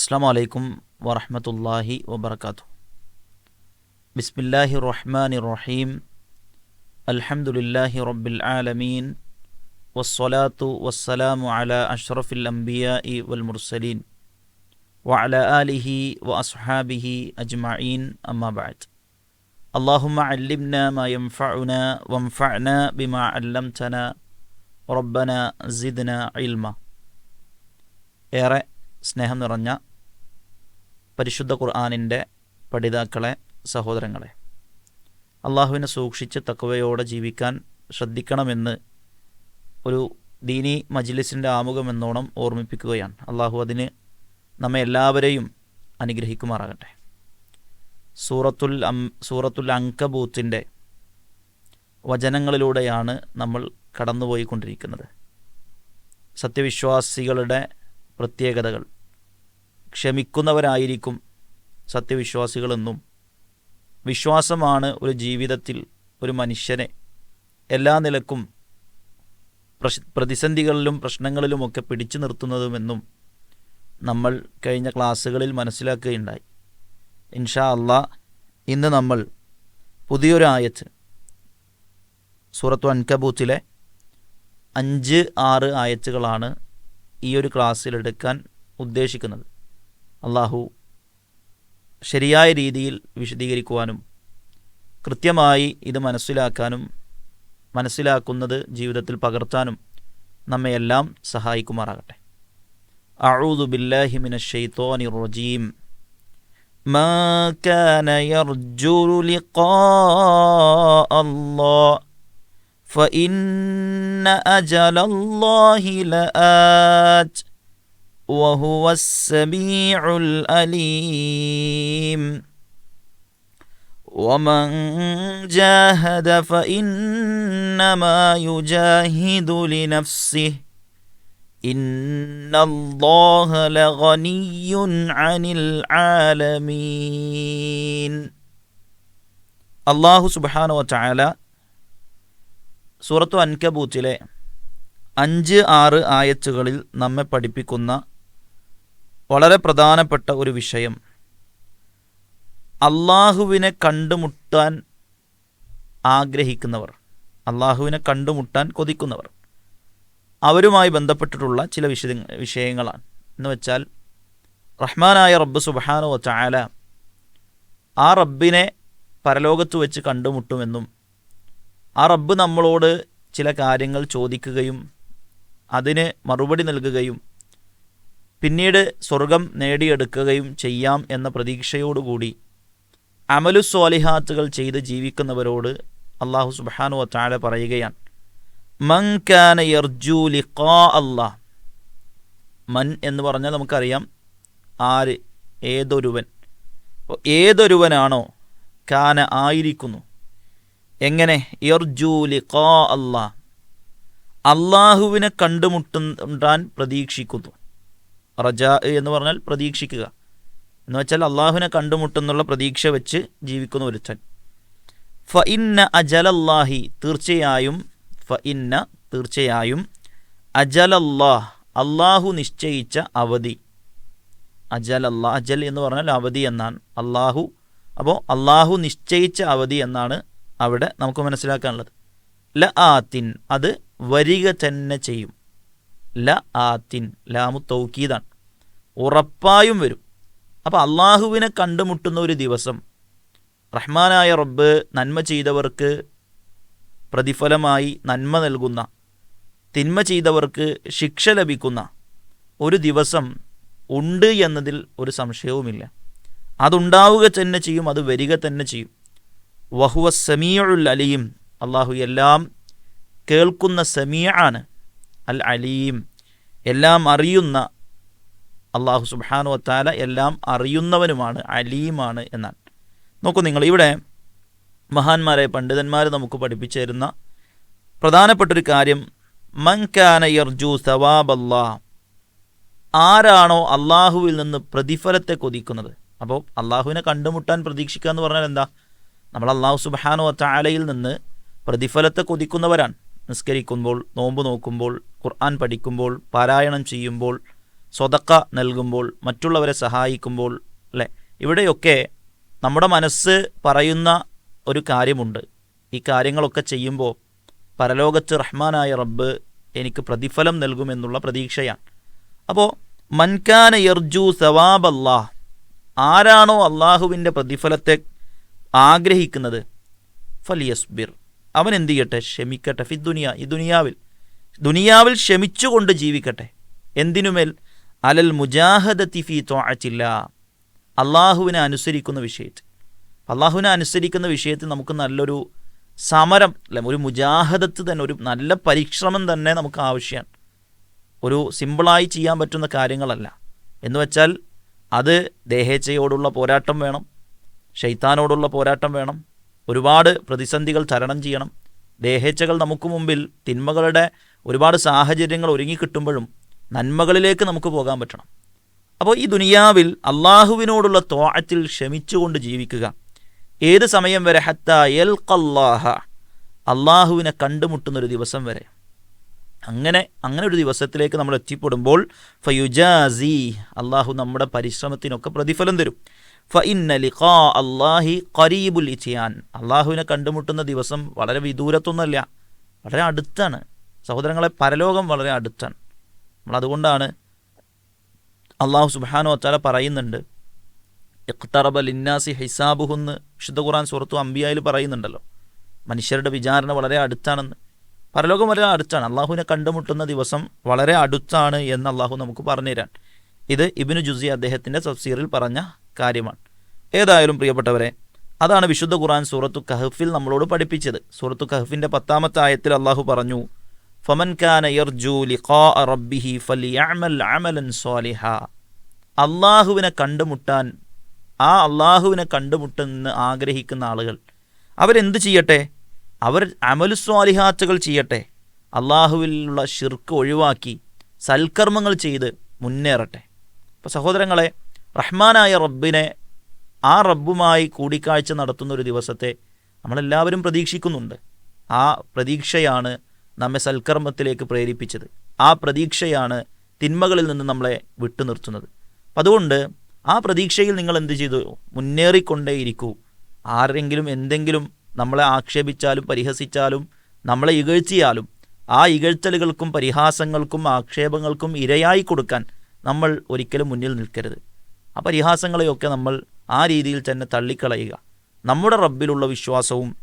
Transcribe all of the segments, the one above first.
അസ്സാം വലൈക്കും വറഹമത്തല്ലാഹി വബർക്കാത്തു ബിസ്മില്ലാഹി റഹ്മാൻ റഹീം അൽഹംദുലില്ലാഹി റബ്ബിൽ ആലമീൻ വസ്സലാത്തു വസ്സലാമു അല അഷ്റഫിൽ അംബിയാഇ വൽ മുർസലീൻ വഅല ആലിഹി വ അസ്ഹാബിഹി അജ്മഈൻ അമ്മാ ബഅദ് اللهم علمنا ما ينفعنا وانفعنا بما علمتنا ربنا زدنا علما ഏറെ സ്നേഹം നിറഞ്ഞ പരിശുദ്ധ ഖുർആാനിന്റെ പഠിതാക്കളെ സഹോദരങ്ങളെ അള്ളാഹുവിനെ സൂക്ഷിച്ച് തക്കവയോടെ ജീവിക്കാൻ ശ്രദ്ധിക്കണമെന്ന് ഒരു ദീനി മജ്ലിസിന്റെ ആമുഖമെന്നോണം ഓർമ്മിപ്പിക്കുകയാണ്. അള്ളാഹു അതിന് നമ്മെ എല്ലാവരെയും അനുഗ്രഹിക്കുമാറാകട്ടെ. സൂറത്തുൽ അം സൂറത്തുൽ അങ്കബൂത്തിന്റെ വചനങ്ങളിലൂടെയാണ് നമ്മൾ കടന്നുപോയിക്കൊണ്ടിരിക്കുന്നത്. സത്യവിശ്വാസികളുടെ പ്രത്യേകതകൾ. ക്ഷമിക്കുന്നവരായിരിക്കും സത്യവിശ്വാസികളെന്നും. വിശ്വാസമാണ് ഒരു ജീവിതത്തിൽ ഒരു മനുഷ്യനെ. എല്ലാ നിലക്കും പ്രതിസന്ധികളിലും പ്രശ്നങ്ങളിലുമൊക്കെ പിടിച്ചു നിർത്തുന്നതുമെന്നും നമ്മൾ കഴിഞ്ഞ ക്ലാസ്സുകളിൽ മനസ്സിലാക്കുകയുണ്ടായി. ഇൻഷാ അള്ളാ ഇന്ന് നമ്മൾ പുതിയൊരു ആയത്ത് സൂറത്തു അൻകബൂത്തിലെ അഞ്ച് ആറ് ആയത്തുകളാണ് ഈ ഒരു ക്ലാസ്സിൽ എടുക്കാൻ ഉദ്ദേശിക്കുന്നത്. അള്ളാഹു ശരിയായ രീതിയിൽ വിശദീകരിക്കുവാനും കൃത്യമായി ഇത് മനസ്സിലാക്കാനും മനസ്സിലാക്കുന്നത് ജീവിതത്തിൽ പകർത്താനും നമ്മയെല്ലാം സഹായിക്കുമാറാകട്ടെ അഊദു ബില്ലാഹി മിനശ് ശൈത്വാനിർ റജീം ما كان يرجو لقاء الله فإن أجل الله لآت وهو السميع الأليم ومن جاهد فإنما يجاهد لنفسه إن الله لغني عن العالمين അള്ളാഹു സുബാനോ ചായാല സൂറത്തു അൻകബൂത്തിലെ അഞ്ച് ആറ് ആയത്തുകളിൽ നമ്മെ പഠിപ്പിക്കുന്ന വളരെ പ്രധാനപ്പെട്ട ഒരു വിഷയം. അള്ളാഹുവിനെ കണ്ടുമുട്ടാൻ ആഗ്രഹിക്കുന്നവർ അള്ളാഹുവിനെ കണ്ടുമുട്ടാൻ കൊതിക്കുന്നവർ അവരുമായി ബന്ധപ്പെട്ടിട്ടുള്ള ചില വിശദ വിഷയങ്ങളാണ്. എന്ന് വെച്ചാൽ റഹ്മാനായ റബ്ബ് സുബാനോ ചായാല ആ റബ്ബിനെ പരലോകത്ത് വെച്ച് കണ്ടുമുട്ടുമെന്നും ആ റബ്ബ് നമ്മളോട് ചില കാര്യങ്ങൾ ചോദിക്കുകയും അതിന് മറുപടി നൽകുകയും പിന്നീട് സ്വർഗം നേടിയെടുക്കുകയും ചെയ്യാം എന്ന പ്രതീക്ഷയോടുകൂടി അമലുസ്വാലിഹാത്തുകൾ ചെയ്ത് ജീവിക്കുന്നവരോട് അള്ളാഹു സുബാനു വത്താല പറയുകയാണ് യർജു ലിഖാ അള്ളാഹ് മൻ എന്ന് പറഞ്ഞാൽ നമുക്കറിയാം ആര്? ഏതൊരുവൻ. ഏതൊരുവനാണോ കാന ആയിരിക്കുന്നു. എങ്ങനെ? യർജു ലിഖാ അള്ളാഹ് അള്ളാഹുവിനെ കണ്ടുമുട്ടാൻ പ്രതീക്ഷിക്കുന്നു. റജ എന്ന് പറഞ്ഞാൽ പ്രതീക്ഷിക്കുക. എന്ന് വെച്ചാൽ അള്ളാഹുവിനെ കണ്ടുമുട്ടുന്നുള്ള പ്രതീക്ഷ വെച്ച് ജീവിക്കുന്ന ഒരുത്തൻ. ഫ ഇന്ന അജലല്ലാഹി തീർച്ചയായും ഫ ഇന്ന തീർച്ചയായും അജലല്ലാഹ് അള്ളാഹു നിശ്ചയിച്ച അവധി. അജൽ അല്ലാ അജൽ എന്ന് പറഞ്ഞാൽ അവധി എന്നാണ്. അള്ളാഹു അപ്പോൾ അള്ളാഹു നിശ്ചയിച്ച അവധി എന്നാണ് അവിടെ നമുക്ക് മനസ്സിലാക്കാനുള്ളത്. ല ആത്തിൻ അത് വരിക തന്നെ ചെയ്യും. ല ആത്തിൻ ലാമു തൗക്കീദാണ് ഉറപ്പായും വരും. അപ്പോൾ അള്ളാഹുവിനെ കണ്ടുമുട്ടുന്ന ഒരു ദിവസം റഹ്മാനായ റബ്ബ് നന്മ ചെയ്തവർക്ക് പ്രതിഫലമായി നന്മ നൽകുന്ന തിന്മ ചെയ്തവർക്ക് ശിക്ഷ ലഭിക്കുന്ന ഒരു ദിവസം ഉണ്ട് എന്നതിൽ ഒരു സംശയവുമില്ല. അതുണ്ടാവുക തന്നെ ചെയ്യും അത് വരിക തന്നെ ചെയ്യും. വഹുവ സമീഉൽ അലിയും അള്ളാഹു എല്ലാം കേൾക്കുന്ന സമീആണ്. അൽ അലീം എല്ലാം അറിയുന്ന അള്ളാഹു സുബാനു വത്താല എല്ലാം അറിയുന്നവനുമാണ് അലീമാണ് എന്നാണ്. നോക്കൂ നിങ്ങൾ ഇവിടെ മഹാന്മാരെ പണ്ഡിതന്മാർ നമുക്ക് പഠിപ്പിച്ചു തരുന്ന പ്രധാനപ്പെട്ടൊരു കാര്യം മൻകാന യർജു സവാബല്ലാ. ആരാണോ അള്ളാഹുവിൽ നിന്ന് പ്രതിഫലത്തെ കൊതിക്കുന്നത്? അപ്പോൾ അള്ളാഹുവിനെ കണ്ടുമുട്ടാൻ പ്രതീക്ഷിക്കുക എന്ന് പറഞ്ഞാൽ എന്താ? നമ്മൾ അള്ളാഹു സുബാനു വത്താലയിൽ നിന്ന് പ്രതിഫലത്തെ കൊതിക്കുന്നവരാണ്. നിസ്കരിക്കുമ്പോൾ നോമ്പ് നോക്കുമ്പോൾ ഖുർആൻ പഠിക്കുമ്പോൾ പാരായണം ചെയ്യുമ്പോൾ സ്വതക്ക നൽകുമ്പോൾ മറ്റുള്ളവരെ സഹായിക്കുമ്പോൾ അല്ലേ? ഇവിടെയൊക്കെ നമ്മുടെ മനസ്സ് പറയുന്ന ഒരു കാര്യമുണ്ട്. ഈ കാര്യങ്ങളൊക്കെ ചെയ്യുമ്പോൾ പരലോകത്ത് റഹ്മാനായ റബ്ബ് എനിക്ക് പ്രതിഫലം നൽകുമെന്നുള്ള പ്രതീക്ഷയാണ്. അപ്പോൾ മൻകാന യർജു സവാബ് അല്ലാഹ് ആരാണോ അള്ളാഹുവിന്റെ പ്രതിഫലത്തെ ആഗ്രഹിക്കുന്നത്? ഫലിയസ്ബിർ. അവൻ എന്ത് ചെയ്യട്ടെ? ക്ഷമിക്കട്ടെ. ഫി ദുനിയ ഈ ദുനിയാവിൽ. ദുനിയാവിൽ ക്ഷമിച്ചുകൊണ്ട് ജീവിക്കട്ടെ. എന്തിനുമേൽ? അലൽ മുജാഹദത്തി ഫി തോഴച്ചില്ല അള്ളാഹുവിനെ അനുസരിക്കുന്ന വിഷയത്തിൽ. അള്ളാഹുവിനെ അനുസരിക്കുന്ന വിഷയത്തിൽ നമുക്ക് നല്ലൊരു സമരം അല്ലെ ഒരു മുജാഹദത്ത് തന്നെ ഒരു നല്ല പരിശ്രമം തന്നെ നമുക്ക് ആവശ്യമാണ്. ഒരു സിമ്പിളായി ചെയ്യാൻ പറ്റുന്ന കാര്യങ്ങളല്ല. എന്ന് വെച്ചാൽ അത് ദേഹേച്ഛയോടുള്ള പോരാട്ടം വേണം. ഷെയ്ത്താനോടുള്ള പോരാട്ടം വേണം. ഒരുപാട് പ്രതിസന്ധികൾ തരണം ചെയ്യണം. ദേഹേച്ഛകൾ നമുക്ക് മുമ്പിൽ തിന്മകളുടെ ഒരുപാട് സാഹചര്യങ്ങൾ ഒരുങ്ങിക്കിട്ടുമ്പോഴും നന്മകളിലേക്ക് നമുക്ക് പോകാൻ പറ്റണം. അപ്പോൾ ഈ ദുനിയാവിൽ അള്ളാഹുവിനോടുള്ള തോഴത്തിൽ ക്ഷമിച്ചുകൊണ്ട് ജീവിക്കുക. ഏത് സമയം വരെ? ഹത്ത എൽ കല്ലാഹ അള്ളാഹുവിനെ കണ്ടുമുട്ടുന്നൊരു ദിവസം വരെ. അങ്ങനെ അങ്ങനെ ഒരു ദിവസത്തിലേക്ക് നമ്മൾ എത്തിപ്പെടുമ്പോൾ ഫയുജാസി അള്ളാഹു നമ്മുടെ പരിശ്രമത്തിനൊക്കെ പ്രതിഫലം തരും. ഫ ഇന്ന ലിഖാ അള്ളാഹി ഖരീബുൽ ഇച്ചിയാൻ അള്ളാഹുവിനെ കണ്ടുമുട്ടുന്ന ദിവസം വളരെ വിദൂരത്തൊന്നുമല്ല വളരെ അടുത്താണ്. സഹോദരങ്ങളെ പരലോകം വളരെ അടുത്താണ്. നമ്മളതുകൊണ്ടാണ് അള്ളാഹു സുബാനോ അച്ചാല പറയുന്നുണ്ട് ഇഖ്തറബ ലിന്നാസി ഹിസാബുഹുന്ന് വിശുദ്ധ ഖുറാൻ സുഹൃത്തു അമ്പിയായിൽ പറയുന്നുണ്ടല്ലോ. മനുഷ്യരുടെ വിചാരണ വളരെ അടുത്താണെന്ന്. പരലോകം വളരെ അടുത്താണ്. അള്ളാഹുവിനെ കണ്ടുമുട്ടുന്ന ദിവസം വളരെ അടുത്താണ് എന്ന് അള്ളാഹു നമുക്ക് പറഞ്ഞുതരാൻ. ഇത് ഇബിനു ജുസി അദ്ദേഹത്തിന്റെ തഫ്സീറിൽ പറഞ്ഞ കാര്യമാണ്. ഏതായാലും പ്രിയപ്പെട്ടവരെ അതാണ് വിശുദ്ധ ഖുറാൻ സൂറത്തു കഹഫിൽ നമ്മളോട് പഠിപ്പിച്ചത്. സൂറത്തു കഹഫിന്റെ പത്താമത്തെ ആയത്തിൽ അള്ളാഹു പറഞ്ഞു ഫമൻ യർജു ലിഖാ റബ്ബിഹി അള്ളാഹുവിനെ കണ്ടുമുട്ടാൻ ആ അള്ളാഹുവിനെ കണ്ടുമുട്ടെന്ന് ആഗ്രഹിക്കുന്ന ആളുകൾ അവരെന്ത് ചെയ്യട്ടെ? അവർ അമലു സ്വാലിഹാത്തുകൾ ചെയ്യട്ടെ? അള്ളാഹുവിലുള്ള ഷിർക്ക് ഒഴിവാക്കി സൽക്കർമ്മങ്ങൾ ചെയ്ത് മുന്നേറട്ടെ? അപ്പോൾ സഹോദരങ്ങളെ റഹ്മാനായ റബ്ബിനെ ആ റബ്ബുമായി കൂടിക്കാഴ്ച നടത്തുന്ന ഒരു ദിവസത്തെ നമ്മളെല്ലാവരും പ്രതീക്ഷിക്കുന്നുണ്ട്. ആ പ്രതീക്ഷയാണ് നമ്മെ സൽക്കർമ്മത്തിലേക്ക് പ്രേരിപ്പിച്ചത്. ആ പ്രതീക്ഷയാണ് തിന്മകളിൽ നിന്ന് നമ്മളെ വിട്ടു നിർത്തുന്നത്. അപ്പം അതുകൊണ്ട് ആ പ്രതീക്ഷയിൽ നിങ്ങൾ എന്ത് ചെയ്തു? മുന്നേറിക്കൊണ്ടേയിരിക്കൂ. ആരെങ്കിലും എന്തെങ്കിലും നമ്മളെ ആക്ഷേപിച്ചാലും പരിഹസിച്ചാലും നമ്മളെ ഇകഴ്ത്തിയാലും ആ ഇകഴ്ത്തലുകൾക്കും പരിഹാസങ്ങൾക്കും ആക്ഷേപങ്ങൾക്കും ഇരയായി കൊടുക്കാൻ നമ്മൾ ഒരിക്കലും മുന്നിൽ നിൽക്കരുത്. ആ പരിഹാസങ്ങളെയൊക്കെ നമ്മൾ ആ രീതിയിൽ തന്നെ തള്ളിക്കളയുക. നമ്മുടെ റബ്ബിലുള്ള വിശ്വാസവും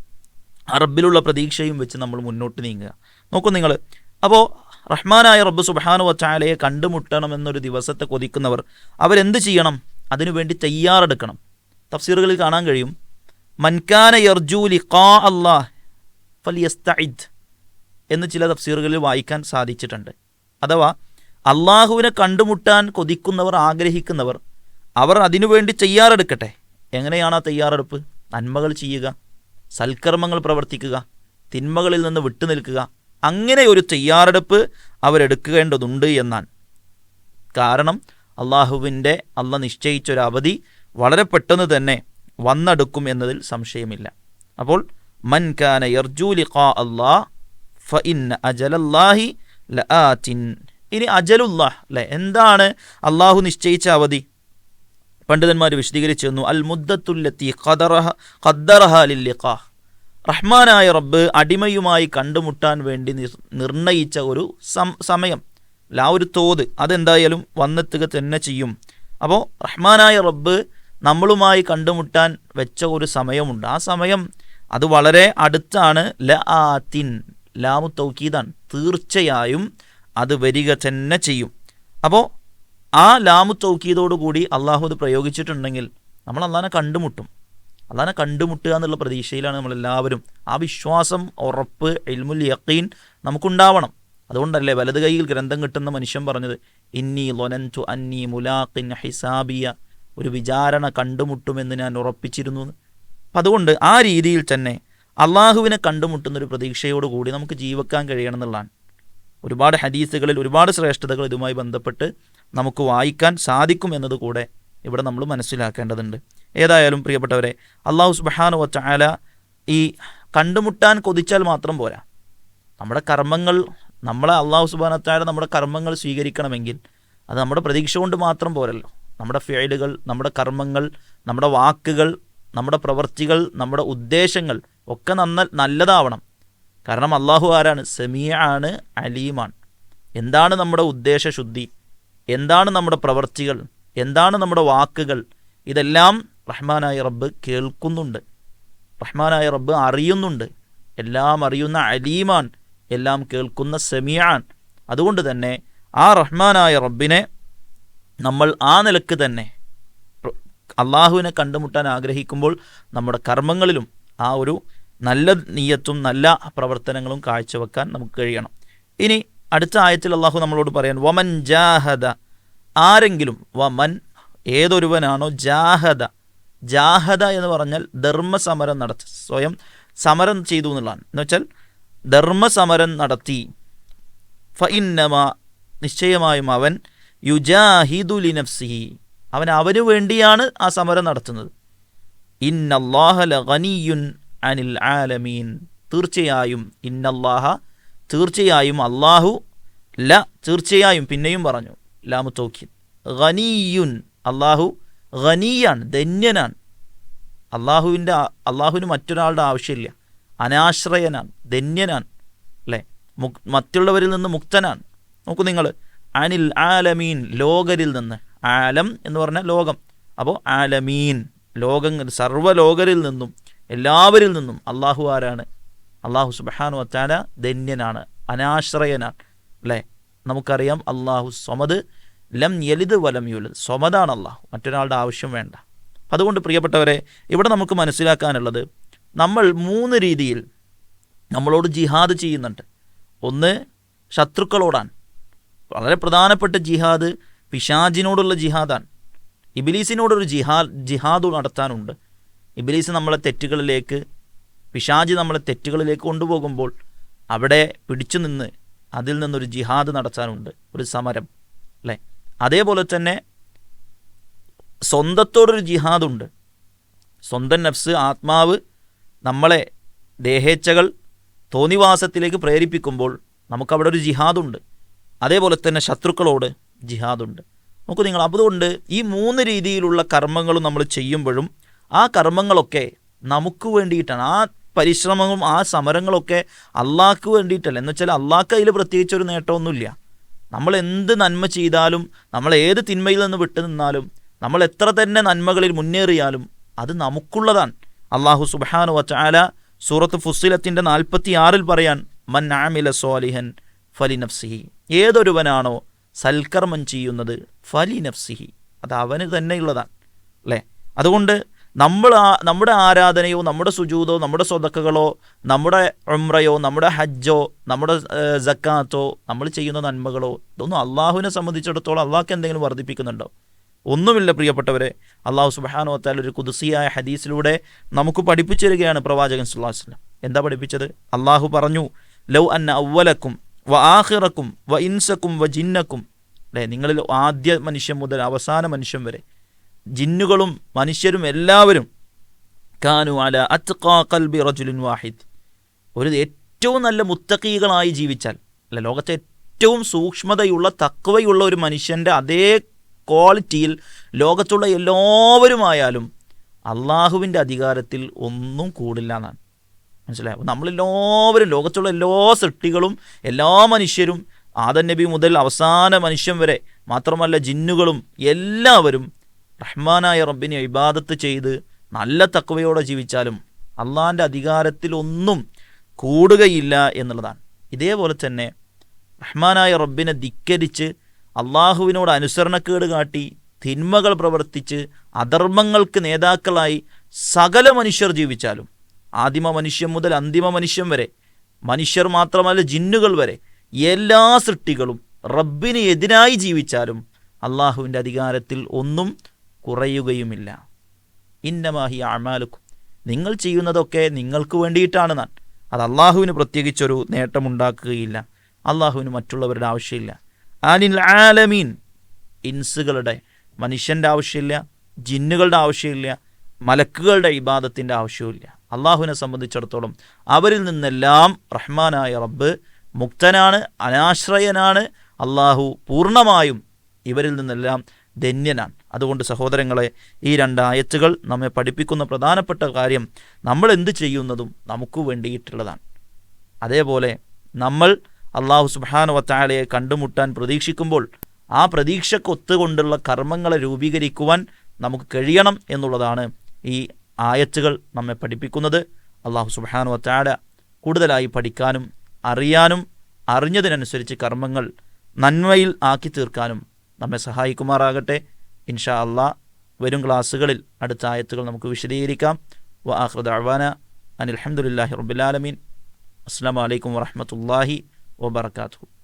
റബ്ബിലുള്ള പ്രതീക്ഷയും വെച്ച് നമ്മൾ മുന്നോട്ട് നീങ്ങുക. നോക്കൂ നിങ്ങൾ അപ്പോൾ റഹ്മാനായ റബ്ബ് സുബാനു വച്ചാലയെ കണ്ടുമുട്ടണമെന്നൊരു ദിവസത്തെ കൊതിക്കുന്നവർ അവരെന്ത് ചെയ്യണം? അതിനുവേണ്ടി തയ്യാറെടുക്കണം. തഫ്സീറുകളിൽ കാണാൻ കഴിയും. മൻകാന യർജു ലിഖാ അള്ളാഹ് ഫലിയസ്തഇദ് എന്ന് ചില തഫ്സീറുകളിൽ വായിക്കാൻ സാധിച്ചിട്ടുണ്ട്. അഥവാ അള്ളാഹുവിനെ കണ്ടുമുട്ടാൻ കൊതിക്കുന്നവർ ആഗ്രഹിക്കുന്നവർ അവർ അതിനുവേണ്ടി തയ്യാറെടുക്കട്ടെ. എങ്ങനെയാണ് ആ തയ്യാറെടുപ്പ്? നന്മകൾ ചെയ്യുക സൽക്കർമ്മങ്ങൾ പ്രവർത്തിക്കുക തിന്മകളിൽ നിന്ന് വിട്ടുനിൽക്കുക അങ്ങനെ ഒരു തയ്യാറെടുപ്പ് അവരെടുക്കേണ്ടതുണ്ട് എന്നാണ്. കാരണം അള്ളാഹുവിന്റെ അള്ള നിശ്ചയിച്ചൊരു അവധി വളരെ പെട്ടെന്ന് തന്നെ വന്നെടുക്കും എന്നതിൽ സംശയമില്ല. അപ്പോൾ മൻ കാന യർജു ലിഖാ അല്ലാഹ് ഫ ഇൻ അജലല്ലാഹി ലആത്തിൻ ഇനി അജലുല്ലാഹ് അല്ലെ എന്താണ് അള്ളാഹു നിശ്ചയിച്ച അവധി? പണ്ഡിതന്മാർ വിശദീകരിച്ചു തന്നു. അൽ മുദ്ദത്തുല്ലത്തി ഖദറഹ ഖദ്ദറഹ റഹ്മാനായ റബ്ബ് അടിമയുമായി കണ്ടുമുട്ടാൻ വേണ്ടി നിർണയിച്ച ഒരു സമയം. അല്ല ആ ഒരു തോത്. അതെന്തായാലും വന്നെത്തുക തന്നെ ചെയ്യും. അപ്പോൾ റഹ്മാനായ റബ്ബ് നമ്മളുമായി കണ്ടുമുട്ടാൻ വെച്ച ഒരു സമയമുണ്ട്. ആ സമയം അത് വളരെ അടുത്താണ്. ല ആത്തിൻ ലാമു തൗക്കീദാൻ തീർച്ചയായും അത് വരിക തന്നെ ചെയ്യും. അപ്പോൾ ആ ലാമു കൂടി അള്ളാഹു അത് പ്രയോഗിച്ചിട്ടുണ്ടെങ്കിൽ നമ്മൾ അള്ളാഹിനെ കണ്ടുമുട്ടും. അള്ളാഹിനെ കണ്ടുമുട്ടുക എന്നുള്ള പ്രതീക്ഷയിലാണ് നമ്മളെല്ലാവരും. ആ വിശ്വാസം ഉറപ്പ് എൽമുൽ യക്കീൻ നമുക്കുണ്ടാവണം. അതുകൊണ്ടല്ലേ വലത് കൈയിൽ ഗ്രന്ഥം കിട്ടുന്ന മനുഷ്യൻ പറഞ്ഞത് ഇന്നി ലൊനന്റു അന്നി മുലാഖിൻ ഹിസാബിയ. ഒരു വിചാരണ കണ്ടുമുട്ടുമെന്ന് ഞാൻ ഉറപ്പിച്ചിരുന്നു അപ്പം അതുകൊണ്ട് ആ രീതിയിൽ തന്നെ അള്ളാഹുവിനെ കണ്ടുമുട്ടുന്ന ഒരു പ്രതീക്ഷയോടുകൂടി നമുക്ക് ജീവിക്കാൻ കഴിയണം എന്നുള്ളതാണ്. ഒരുപാട് ഹദീസുകളിൽ ഒരുപാട് ശ്രേഷ്ഠതകൾ ഇതുമായി ബന്ധപ്പെട്ട് നമുക്ക് വായിക്കാൻ സാധിക്കും എന്നത് കൂടെ ഇവിടെ നമ്മൾ മനസ്സിലാക്കേണ്ടതുണ്ട്. ഏതായാലും പ്രിയപ്പെട്ടവരെ അള്ളാഹു സുബാനു വച്ചാല ഈ കണ്ടുമുട്ടാൻ കൊതിച്ചാൽ മാത്രം പോരാ. നമ്മുടെ കർമ്മങ്ങൾ നമ്മളെ അള്ളാഹു സുബാനത്തായ നമ്മുടെ കർമ്മങ്ങൾ സ്വീകരിക്കണമെങ്കിൽ അത് നമ്മുടെ പ്രതീക്ഷ കൊണ്ട് മാത്രം പോരല്ലോ. നമ്മുടെ ഫേലുകൾ നമ്മുടെ കർമ്മങ്ങൾ നമ്മുടെ വാക്കുകൾ നമ്മുടെ പ്രവൃത്തികൾ നമ്മുടെ ഉദ്ദേശങ്ങൾ ഒക്കെ നന്ന നല്ലതാവണം. കാരണം അള്ളാഹു ആരാണ്? സെമിയ ആണ് അലീമാണ്. എന്താണ് നമ്മുടെ ഉദ്ദേശശുദ്ധി? എന്താണ് നമ്മുടെ പ്രവർത്തികൾ? എന്താണ് നമ്മുടെ വാക്കുകൾ? ഇതെല്ലാം റഹ്മാനായ റബ്ബ് കേൾക്കുന്നുണ്ട്. റഹ്മാനായ റബ്ബ് അറിയുന്നുണ്ട്. എല്ലാം അറിയുന്ന അലീമാൻ എല്ലാം കേൾക്കുന്ന സെമിയാൻ അതുകൊണ്ട് തന്നെ ആ റഹ്മാനായ റബ്ബിനെ നമ്മൾ ആ നിലയ്ക്ക് തന്നെ അള്ളാഹുവിനെ കണ്ടുമുട്ടാൻ ആഗ്രഹിക്കുമ്പോൾ നമ്മുടെ കർമ്മങ്ങളിലും ആ ഒരു നല്ല നീയത്തും നല്ല പ്രവർത്തനങ്ങളും കാഴ്ചവെക്കാൻ നമുക്ക് കഴിയണം. ഇനി അടുത്ത ആയത്തിൽ അള്ളാഹു നമ്മളോട് പറയാൻ വമൻ ജാഹദ. ആരെങ്കിലും വമൻ ഏതൊരുവനാണോ ജാഹദ. ജാഹദ എന്ന് പറഞ്ഞാൽ ധർമ്മസമരം നടത്തി സ്വയം സമരം ചെയ്തു എന്നുള്ളതാണ്. എന്ന് വെച്ചാൽ ധർമ്മസമരം നടത്തി. ഫഇന്നമ നിശ്ചയമായും അവൻ യുജാഹിദു ലിനഫ്സിഹി. അവൻ അവന് വേണ്ടിയാണ് ആ സമരം നടത്തുന്നത്. ഇന്നല്ലാഹ ലഗനിയുൻ അനിൽ ആലമീൻ. തീർച്ചയായും ഇന്നല്ലാഹ തീർച്ചയായും അള്ളാഹു ല തീർച്ചയായും പിന്നെയും പറഞ്ഞു. ലാമു തോക്കിൻ ഖനീയുൻ അള്ളാഹു ഖനീയാണ് ധന്യനാണ്. അള്ളാഹുവിന്റെ അള്ളാഹുവിന് മറ്റൊരാളുടെ ആവശ്യമില്ല. അനാശ്രയനാണ് ധന്യനാണ് അല്ലേ? മറ്റുള്ളവരിൽ നിന്ന് മുക്തനാണ്. നോക്കൂ നിങ്ങൾ അനിൽ ആലമീൻ ലോകരിൽ നിന്ന്. ആലം എന്ന് പറഞ്ഞാൽ ലോകം. അപ്പോൾ ആലമീൻ ലോകങ്ങൾ സർവലോകരിൽ നിന്നും എല്ലാവരിൽ നിന്നും അള്ളാഹു ആരാണ്? അള്ളാഹു സുബഹാനു വച്ചാല ധന്യനാണ് അനാശ്രയനാണ് അല്ലേ? നമുക്കറിയാം അള്ളാഹു സ്വമത് ലം യലിത് വലം യുലത് സ്വമതാണ് അള്ളാഹു മറ്റൊരാളുടെ ആവശ്യം വേണ്ട. അതുകൊണ്ട് പ്രിയപ്പെട്ടവരെ ഇവിടെ നമുക്ക് മനസ്സിലാക്കാനുള്ളത് നമ്മൾ മൂന്ന് രീതിയിൽ നമ്മളോട് ജിഹാദ് ചെയ്യുന്നുണ്ട്. ഒന്ന് ശത്രുക്കളോടാണ്. വളരെ പ്രധാനപ്പെട്ട ജിഹാദ് പിശാജിനോടുള്ള ജിഹാദാണ്. ഇബിലീസിനോടൊരു ജിഹാ ജിഹാദ് നടത്താനുണ്ട്. ഇബിലീസ് നമ്മളെ തെറ്റുകളിലേക്ക് പിശാജി നമ്മളെ തെറ്റുകളിലേക്ക് കൊണ്ടുപോകുമ്പോൾ അവിടെ പിടിച്ചു നിന്ന് അതിൽ നിന്നൊരു ജിഹാദ് നടത്താനുണ്ട് ഒരു സമരം അല്ലേ? അതേപോലെ തന്നെ സ്വന്തത്തോടൊരു ജിഹാദുണ്ട്. സ്വന്തം നഫ്സ് ആത്മാവ് നമ്മളെ ദേഹേച്ഛകൾ തോന്നിവാസത്തിലേക്ക് പ്രേരിപ്പിക്കുമ്പോൾ നമുക്കവിടെ ഒരു ജിഹാദുണ്ട്. അതേപോലെ തന്നെ ശത്രുക്കളോട് ജിഹാദുണ്ട്. നോക്കൂ നിങ്ങൾ അതുകൊണ്ട് ഈ മൂന്ന് രീതിയിലുള്ള കർമ്മങ്ങളും നമ്മൾ ചെയ്യുമ്പോഴും ആ കർമ്മങ്ങളൊക്കെ നമുക്ക് വേണ്ടിയിട്ടാണ് ആ പരിശ്രമവും ആ സമരങ്ങളൊക്കെ അള്ളാഹ്ക്ക് വേണ്ടിയിട്ടല്ല. എന്ന് വെച്ചാൽ അള്ളാഹ്ക്ക് അതിൽ പ്രത്യേകിച്ച് ഒരു നേട്ടമൊന്നുമില്ല. നമ്മൾ എന്ത് നന്മ ചെയ്താലും നമ്മൾ ഏത് തിന്മയിൽ നിന്ന് വിട്ടു നിന്നാലും നമ്മൾ എത്ര തന്നെ നന്മകളിൽ മുന്നേറിയാലും അത് നമുക്കുള്ളതാണ്. അള്ളാഹു സുബാനു വച്ചാല സൂറത്ത് ഫുസിലത്തിന്റെ നാൽപ്പത്തി ആറിൽ പറയാൻ മൻ ആമില സോലിഹൻ ഫലി നഫ്സിഹി. ഏതൊരുവനാണോ സൽക്കർമ്മം ചെയ്യുന്നത് ഫലി നഫ്സിഹി. അത് അവന് തന്നെയുള്ളതാണ്. അല്ലേ? അതുകൊണ്ട് നമ്മൾ നമ്മുടെ ആരാധനയോ നമ്മുടെ സുജൂതോ നമ്മുടെ സ്വതക്കുകളോ നമ്മുടെ ഉംറയോ നമ്മുടെ ഹജ്ജോ നമ്മുടെ ജക്കാത്തോ നമ്മൾ ചെയ്യുന്ന നന്മകളോ ഇതൊന്നും അള്ളാഹുവിനെ സംബന്ധിച്ചിടത്തോളം അള്ളാഹ്ക്ക് എന്തെങ്കിലും വർദ്ധിപ്പിക്കുന്നുണ്ടോ? ഒന്നുമില്ല പ്രിയപ്പെട്ടവരെ. അള്ളാഹു സുബാനോ വത്താൽ ഒരു കുതിസിയായ ഹദീസിലൂടെ നമുക്ക് പഠിപ്പിച്ചു തരികയാണ് പ്രവാചകൻ സുല്ലാ വസ്ലം എന്താ പഠിപ്പിച്ചത്? അള്ളാഹു പറഞ്ഞു ലൗ അന്ന അവലക്കും വ ആഹിറക്കും വ ഇൻസക്കും വ ജിന്നക്കും. അല്ലേ? നിങ്ങളിൽ ആദ്യ മനുഷ്യൻ മുതൽ അവസാന മനുഷ്യൻ വരെ. ജിന്നുകളും മനുഷ്യരും എല്ലാവരും കാനു അല അത്ഖാ കൽബി റജുലിൻ വാഹിദ്. ഒരു ഏറ്റവും നല്ല മുത്തക്കീകളായി ജീവിച്ചാൽ അല്ല ലോകത്തെ ഏറ്റവും സൂക്ഷ്മതയുള്ള തക്വയുള്ള ഒരു മനുഷ്യന്റെ അതേ ക്വാളിറ്റിയിൽ ലോകത്തുള്ള എല്ലാവരുമായാലും അള്ളാഹുവിന്റെ അധികാരത്തിൽ ഒന്നും കൂടില്ല എന്നാണ്. മനസ്സിലായോ? നമ്മളെല്ലാവരും ലോകത്തുള്ള എല്ലാ സൃഷ്ടികളും എല്ലാ മനുഷ്യരും ആദൻ നബി മുതൽ അവസാന മനുഷ്യൻ വരെ മാത്രമല്ല ജിന്നുകളും എല്ലാവരും റഹ്മാനായ റബ്ബിനെ ഇബാദത്ത് ചെയ്ത് നല്ല തക്കവയോടെ ജീവിച്ചാലും അള്ളാഹിന്റെ അധികാരത്തിൽ ഒന്നും കൂടുകയില്ല എന്നുള്ളതാണ്. ഇതേപോലെ തന്നെ റഹ്മാനായ റബ്ബിനെ ധിക്കരിച്ച് അള്ളാഹുവിനോട് അനുസരണക്കേട് കാട്ടി തിന്മകൾ പ്രവർത്തിച്ച് അധർമ്മങ്ങൾക്ക് നേതാക്കളായി സകല മനുഷ്യർ ജീവിച്ചാലും ആദിമ മനുഷ്യൻ മുതൽ അന്തിമ മനുഷ്യൻ വരെ മനുഷ്യർ മാത്രമല്ല ജിന്നുകൾ വരെ എല്ലാ സൃഷ്ടികളും റബ്ബിന് എതിരായി ജീവിച്ചാലും അള്ളാഹുവിന്റെ അധികാരത്തിൽ ഒന്നും കുറയുകയുമില്ല. ഇന്നമാഹി അമാലുക്കും. നിങ്ങൾ ചെയ്യുന്നതൊക്കെ നിങ്ങൾക്ക് വേണ്ടിയിട്ടാണ് നാൻ അത് അള്ളാഹുവിന് പ്രത്യേകിച്ചൊരു നേട്ടമുണ്ടാക്കുകയില്ല. അള്ളാഹുവിന് മറ്റുള്ളവരുടെ ആവശ്യമില്ല. ആലിൻ ആലമീൻ. ഇൻസുകളുടെ മനുഷ്യന്റെ ആവശ്യമില്ല ജിന്നുകളുടെ ആവശ്യമില്ല മലക്കുകളുടെ ഇബാദത്തിന്റെ ആവശ്യമില്ല അള്ളാഹുവിനെ സംബന്ധിച്ചിടത്തോളം അവരിൽ നിന്നെല്ലാം റഹ്മാനായ റബ്ബ് മുക്തനാണ് അനാശ്രയനാണ്. അള്ളാഹു പൂർണമായും ഇവരിൽ നിന്നെല്ലാം ധന്യനാണ് അതുകൊണ്ട് സഹോദരങ്ങളെ ഈ രണ്ടായത്തുകൾ നമ്മെ പഠിപ്പിക്കുന്ന പ്രധാനപ്പെട്ട കാര്യം നമ്മൾ എന്ത് ചെയ്യുന്നതും നമുക്ക് വേണ്ടിയിട്ടുള്ളതാണ്. അതേപോലെ നമ്മൾ അള്ളാഹു സുബാന വത്താലയെ കണ്ടുമുട്ടാൻ പ്രതീക്ഷിക്കുമ്പോൾ ആ പ്രതീക്ഷക്കൊത്തുകൊണ്ടുള്ള കർമ്മങ്ങളെ രൂപീകരിക്കുവാൻ നമുക്ക് കഴിയണം എന്നുള്ളതാണ് ഈ ആയത്തുകൾ നമ്മെ പഠിപ്പിക്കുന്നത്. അള്ളാഹു സുബാന വത്താല കൂടുതലായി പഠിക്കാനും അറിയാനും അറിഞ്ഞതിനനുസരിച്ച് കർമ്മങ്ങൾ നന്മയിൽ ആക്കി തീർക്കാനും നമ്മെ സഹായിക്കുമാറാകട്ടെ. ഇൻഷാ അള്ളാ വരും ക്ലാസ്സുകളിൽ അടുത്ത ആയത്തുകൾ നമുക്ക് വിശദീകരിക്കാം. വ ആഹ്റദ് അവാന അനിൽഹമുല്ലാഹി റബുലാലമീൻ അസ്സാം വലൈക്കും വറഹമത്തല്ലാഹി വബർക്കാത്തു